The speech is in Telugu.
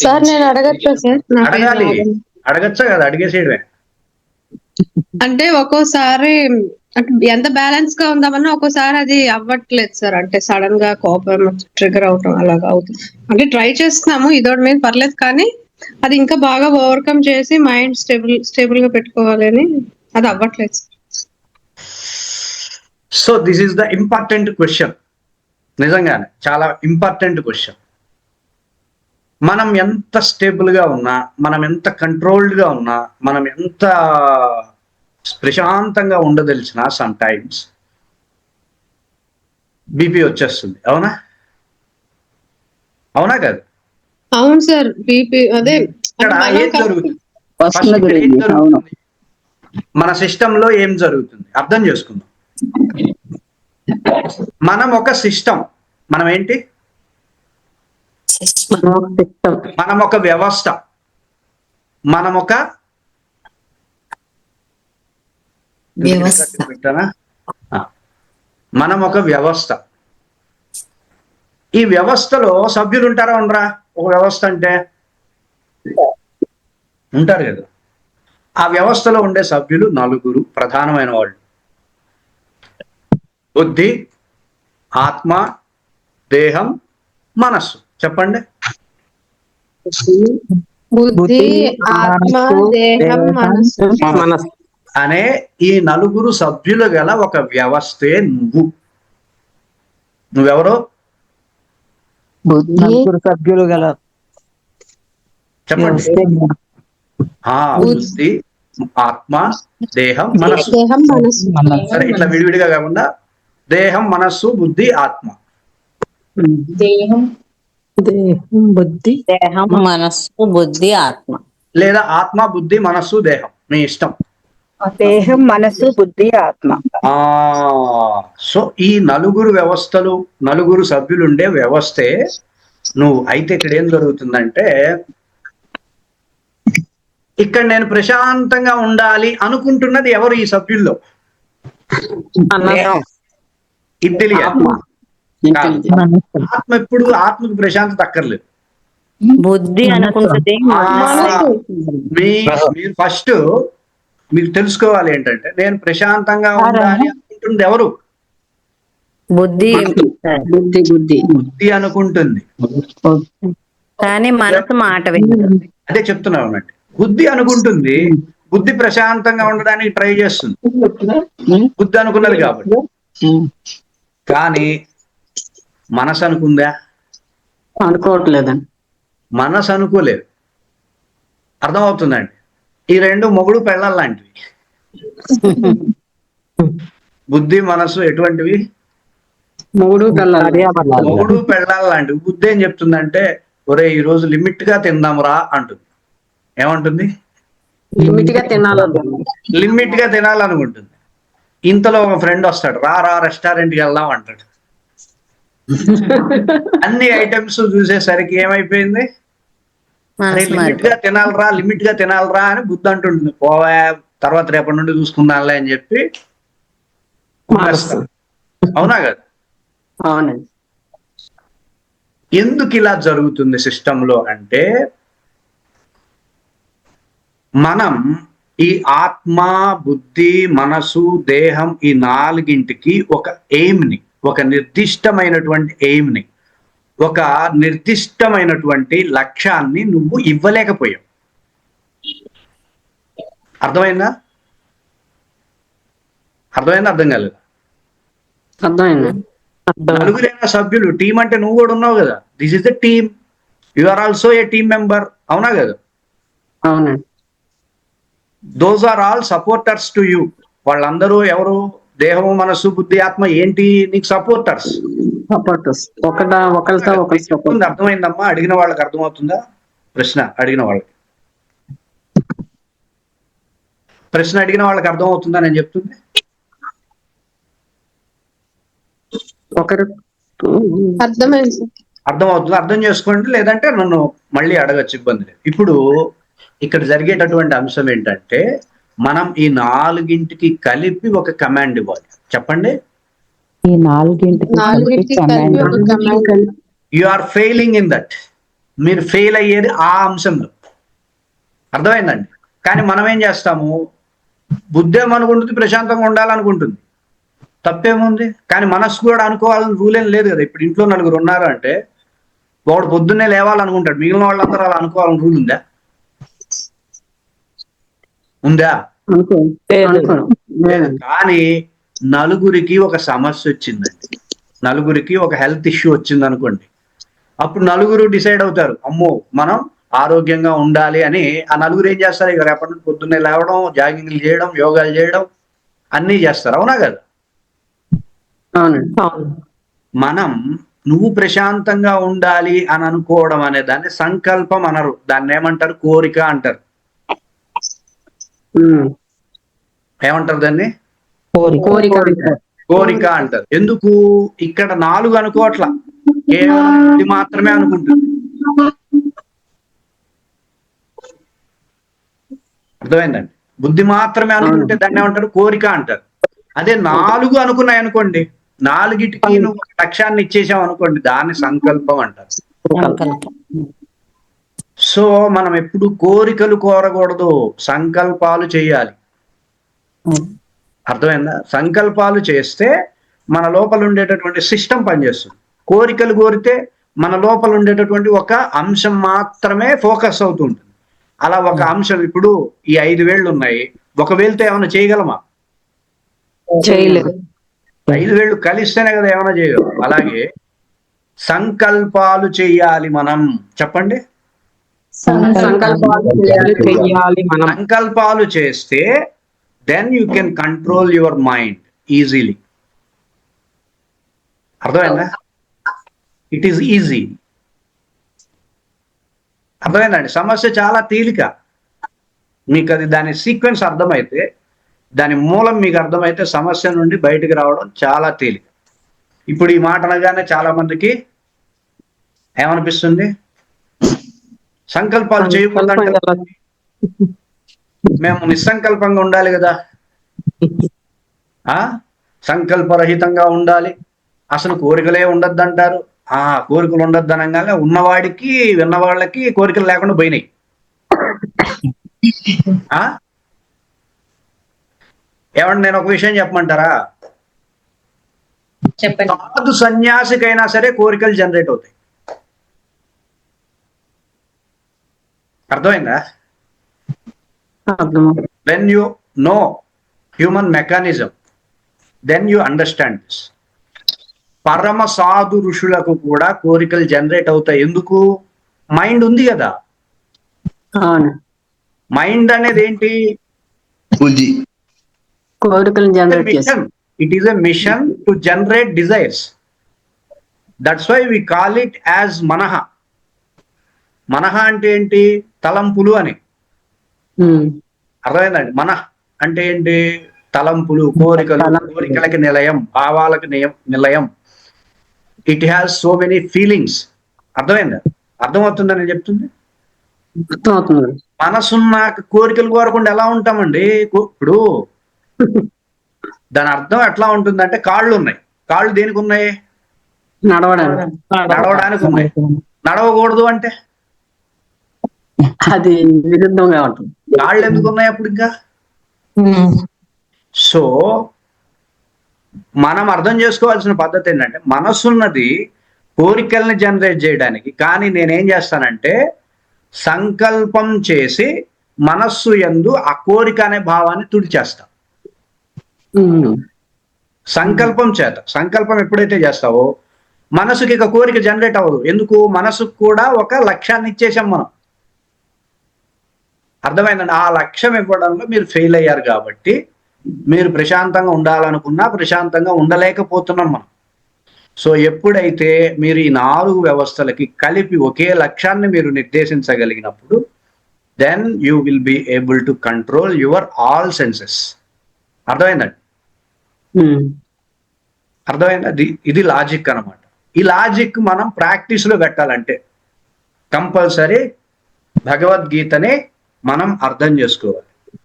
సార్ నేను అడగచ్చా సార్ అడగాలి. అడగచ్చా కదా అడిగేసేయడమే అంటే ఒక్కోసారి ఎంత బ్యాలెన్స్గా ఉందామన్నా ఒక్కోసారి అది అవ్వట్లేదు సార్ అంటే సడన్గా కోపం ట్రిగర్ అవటం అలాగా అవుతుంది. అంటే ట్రై చేస్తున్నాము ఇదోటి మీద పర్లేదు కానీ అది ఇంకా బాగా ఓవర్కమ్ చేసి మైండ్ స్టేబుల్ స్టేబుల్గా పెట్టుకోవాలని అది అవ్వట్లేదు sir so this is the important question నిజంగానే చాలా ఇంపార్టెంట్ క్వశ్చన్ మనం ఎంత స్టేబుల్గా ఉన్నా మనం ఎంత కంట్రోల్డ్గా ఉన్నా మనం ఎంత ప్రశాంతంగా ఉండదలిచినా సమ్ టైమ్స్ బీపీ వచ్చేస్తుంది. అవునా? అవునా కాదు? అవును సార్ బీపీ అదే మన సిస్టమ్లో ఏం జరుగుతుంది? అర్థం చేసుకుందాం. మనం ఒక సిస్టమ్ మనం ఏంటి? మనం ఒక వ్యవస్థ. మనం ఒక. మనం ఒక వ్యవస్థ. ఈ వ్యవస్థలో సభ్యులు ఉంటారా ఉండరా? ఒక వ్యవస్థ అంటే? ఉంటారు కదా. ఆ వ్యవస్థలో ఉండే సభ్యులు నలుగురు ప్రధానమైన వాళ్ళు. బుద్ధి ఆత్మ దేహం మనస్సు. చెప్పండి. బుద్ధి ఆత్మ దేహం మనసు మనస్సు. అనే ఈ నలుగురు సభ్యులు గల ఒక వ్యవస్థే నువ్వు. నువ్వెవరో? బుద్ధి నలుగురు సభ్యులు గల చెప్పండి. బుద్ధి ఆత్మ దేహం మనస్సు దేహం మనసు మనస్సు. సరే ఇట్లా విడివిడిగా కాకుండా దేహం మనస్సు బుద్ధి ఆత్మ. దేహం బుద్ధి? దేహం మనస్సు బుద్ధి ఆత్మ. లేదా ఆత్మ బుద్ధి మనస్సు దేహం. మీ ఇష్టం. దేహం మనస్సు బుద్ధి ఆత్మ. ఆ సో ఈ నలుగురు వ్యవస్థలు నలుగురు సభ్యులు ఉండే వ్యవస్థే నువ్వు అయితే ఇక్కడ ఏం జరుగుతుందంటే ఇక్కడ నేను ప్రశాంతంగా ఉండాలి అనుకుంటున్నది ఎవరు ఈ సభ్యుల్లో? ఇది తెలియాలి కాదు. ఆత్మ ఎప్పుడు ఆత్మకు ప్రశాంతత అక్కర్లేదు. బుద్ధి అనుకుంటుంది మీరు ఫస్ట్ మీరు తెలుసుకోవాలి ఏంటంటే నేను ప్రశాంతంగా ఉండాలి అనుకుంటుంది ఎవరు? బుద్ధి. బుద్ధి. బుద్ధి బుద్ధి. అనుకుంటుంది. కానీ మనసు మాట అదే చెప్తున్నాను అన్నట్టు. బుద్ధి అనుకుంటుంది. బుద్ధి ప్రశాంతంగా ఉండడానికి ట్రై చేస్తుంది. బుద్ధి అనుకున్నది కాబట్టి. కానీ మనసు అనుకుందా? అనుకోవట్లేదండి. మనసు అనుకోలేదు. అర్థమవుతుందండి. ఈ రెండు మొగుడు పెళ్ళాలి లాంటివి. బుద్ధి మనసు ఎటువంటివి? మూడు పిల్లలు మొగుడు పెళ్ళాలి లాంటివి. బుద్ధి ఏం చెప్తుందంటే ఒరే ఈ రోజు లిమిట్గా తిందాంరా అంటుంది. ఏమంటుంది? లిమిట్గా తినాలి లిమిట్గా తినాలనుకుంటుంది. ఇంతలో ఒక ఫ్రెండ్ వస్తాడు. రా రా రెస్టారెంట్కి వెళ్దాం అంటాడు. అన్ని ఐటమ్స్ చూసేసరికి ఏమైపోయింది? లిమిట్గా తినాలరా లిమిట్గా తినాలరా అని బుద్ధి అంటుంటుంది. పోవా తర్వాత రేపటి నుండి చూసుకుందాంలే అని చెప్పి. అవునా కదా? అవునండి. ఎందుకు ఇలా జరుగుతుంది సిస్టమ్లో అంటే మనం ఈ ఆత్మ బుద్ధి మనసు దేహం ఈ నాలుగింటికి ఒక ఎయిమ్ని ఒక నిర్దిష్టమైనటువంటి ఎయిమ్ని ఒక నిర్దిష్టమైనటువంటి లక్ష్యాన్ని నువ్వు ఇవ్వలేకపోయావు. అర్థమైందా? అర్థమైందా? అర్థం కాలేదు. అర్థమైంది. నలుగురైన సభ్యులు టీం అంటే నువ్వు కూడా ఉన్నావు కదా. This is the team you are also a team member అవునా కదా? అవునండి. Those are all supporters to you వాళ్ళందరూ ఎవరు? దేహము మనస్సు బుద్ధి ఆత్మ ఏంటి నీకు సపోర్టర్స్ సపోర్టర్స్ ఒకట ఒకరితో ఒకరి అర్థమైందమ్మా? అడిగిన వాళ్ళకి అర్థమవుతుందా? ప్రశ్న అడిగిన వాళ్ళకి. ప్రశ్న అడిగిన వాళ్ళకి అర్థమవుతుందా నేను చెప్తుంది ఒకరు అర్థమైంది. అర్థమవుతుంది? అర్థం చేసుకోండి. లేదంటే నన్ను మళ్ళీ అడగచ్చు ఇబ్బంది లేదు. ఇప్పుడు ఇక్కడ జరిగేటటువంటి అంశం ఏంటంటే మనం ఈ నాలుగింటికి కలిపి ఒక కమాండ్ ఇవ్వాలి. చెప్పండి? ఈ నాలుగింటికి నాలుగింటికి కలిపి ఒక command. You are failing in that మీరు ఫెయిల్ అయ్యేది ఆ అంశంలో. అర్థమైందండి? కానీ మనం ఏం చేస్తాము? బుద్ధి ఏమనుకుంటుంది? ప్రశాంతంగా ఉండాలనుకుంటుంది. తప్పేముంది? కానీ మనస్సు కూడా అనుకోవాలని రూల్ ఏం లేదు కదా. ఇప్పుడు ఇంట్లో నలుగురు ఉన్నారు అంటే వాడు పొద్దున్నే లేవాలనుకుంటాడు. మిగిలిన వాళ్ళందరూ అలా అనుకోవాలని రూల్ ఉందా? ఉందా? కానీ నలుగురికి ఒక సమస్య వచ్చిందండి నలుగురికి ఒక హెల్త్ ఇష్యూ వచ్చింది అనుకోండి. అప్పుడు నలుగురు డిసైడ్ అవుతారు. అమ్మో మనం ఆరోగ్యంగా ఉండాలి అని ఆ నలుగురు ఏం చేస్తారు? ఇక రేపటి నుండి పొద్దున్నే లేవడం జాగింగ్లు చేయడం యోగాలు చేయడం అన్నీ చేస్తారు. అవునా కదా? మనం నువ్వు ప్రశాంతంగా ఉండాలి అని అనుకోవడం అనే దాన్ని సంకల్పం అనరు. దాన్ని ఏమంటారు? కోరిక అంటారు. ఏమంటారు దాన్ని? కోరిక. అంటారు. కోరిక అంటారు. ఎందుకు? ఇక్కడ నాలుగు అనుకోవట్ల. కేవలం ఇది మాత్రమే అనుకుంటుంది అర్థమైందండి? బుద్ధి మాత్రమే అనుకుంటే దాన్ని ఏమంటారు? కోరిక అంటారు. అదే నాలుగు అనుకున్నాయి అనుకోండి. నాలుగిటికి నువ్వు లక్ష్యాన్ని ఇచ్చేసావు అనుకోండి దాన్ని సంకల్పం అంటారు. సంకల్పం. సో మనం ఎప్పుడు కోరికలు కోరకూడదు సంకల్పాలు చేయాలి. అర్థమైందా? సంకల్పాలు చేస్తే మన లోపల ఉండేటటువంటి సిస్టమ్ పనిచేస్తుంది. కోరికలు కోరితే మన లోపల ఉండేటటువంటి ఒక అంశం మాత్రమే ఫోకస్ అవుతుంటుంది అలా ఒక అంశం ఇప్పుడు ఈ ఐదు వేళ్ళు ఉన్నాయి ఒక వేలుతో ఏమైనా చేయగలమా? ఐదు వేళ్ళు కలిస్తేనే కదా ఏమైనా చేయగలం. అలాగే సంకల్పాలు చేయాలి మనం. చెప్పండి. సంకల్పాలు చేయాలి. మనం. సంకల్పాలు చేస్తే then you can control your mind easily అర్థమైందా? ఇట్ ఈస్ ఈజీ అర్థమైందండి? సమస్య చాలా తేలిక. మీకు అది దాని సీక్వెన్స్ అర్థమైతే దాని మూలం మీకు అర్థమైతే సమస్య నుండి బయటికి రావడం చాలా తేలిక. ఇప్పుడు ఈ మాట అనగానే చాలా మందికి ఏమనిపిస్తుంది? సంకల్పాలు చేయకూడదంటే మేము నిస్సంకల్పంగా ఉండాలి కదా. ఆ? సంకల్పరహితంగా ఉండాలి. అసలు కోరికలే ఉండద్దు అంటారు ఆ కోరికలు ఉండద్దు అనగానే ఉన్నవాడికి విన్నవాళ్ళకి కోరికలు లేకుండా పోయినాయి. ఆ? ఏమండి నేను ఒక విషయం చెప్పమంటారా? చెప్పండి. సాధు సన్యాసికైనా సరే కోరికలు జనరేట్ అవుతాయి. అర్థమైందా? అర్థం when you know human mechanism then you understand this. పరమ సాధు ఋషులకు కూడా కోరికలు జనరేట్ అవుతాయి. ఎందుకు? మైండ్ ఉంది కదా. మైండ్ అనేది ఏంటి? బుద్ధి. కోరికలు జనరేట్ చేసి machine it is a machine to generate desires that's why we call it as మనహ మనహ అంటే ఏంటి? తలంపులు అని. అర్థమైందండి? మన అంటే ఏంటి? తలంపులు కోరికలు. కోరికలకి నిలయం భావాలకు నియం- నిలయం. It has so many feelings అర్థమైందా? అర్థమవుతుందని చెప్తుంది? అర్థం అవుతుంది మనసున్న కోరికలు కోరకుండా ఎలా ఉంటామండి? ఇప్పుడు దాని అర్థం ఎట్లా ఉంటుందంటే కాళ్ళు ఉన్నాయి. కాళ్ళు దేనికి ఉన్నాయి? నడవడానికి. నడవడానికి ఉన్నాయి. నడవకూడదు అంటే? అది విరుద్ధంగా ఉంటుంది. కాళ్ళు ఎందుకు ఉన్నాయి అప్పుడు ఇంకా? సో మనం అర్థం చేసుకోవాల్సిన పద్ధతి ఏంటంటే మనసున్నది కోరికల్ని జనరేట్ చేయడానికి కానీ నేనేం చేస్తానంటే సంకల్పం చేసి మనస్సు ఎందు ఆ కోరిక అనే భావాన్ని తుడిచేస్తా. సంకల్పం చేత. సంకల్పం ఎప్పుడైతే చేస్తావో మనసుకి ఇక కోరిక జనరేట్ అవ్వదు. ఎందుకు? మనసుకు కూడా ఒక లక్ష్యాన్ని ఇచ్చేసాం మనం. అర్థమైందండి? ఆ లక్ష్యం ఇవ్వడంలో మీరు ఫెయిల్ అయ్యారు కాబట్టి మీరు ప్రశాంతంగా ఉండాలనుకున్నా ప్రశాంతంగా ఉండలేకపోతున్నాం మనం. సో ఎప్పుడైతే మీరు ఈ నాలుగు వ్యవస్థలకి కలిపి ఒకే లక్ష్యాన్ని మీరు నిర్దేశించగలిగినప్పుడు then you will be able to control your all senses అర్థమైందండి? ఉమ్. అర్థమైందా? ఇది లాజిక్ అన్నమాట. ఈ లాజిక్ మనం ప్రాక్టీస్లో పెట్టాలంటే కంపల్సరీ భగవద్గీతని మనం అర్థం చేసుకోవాలి.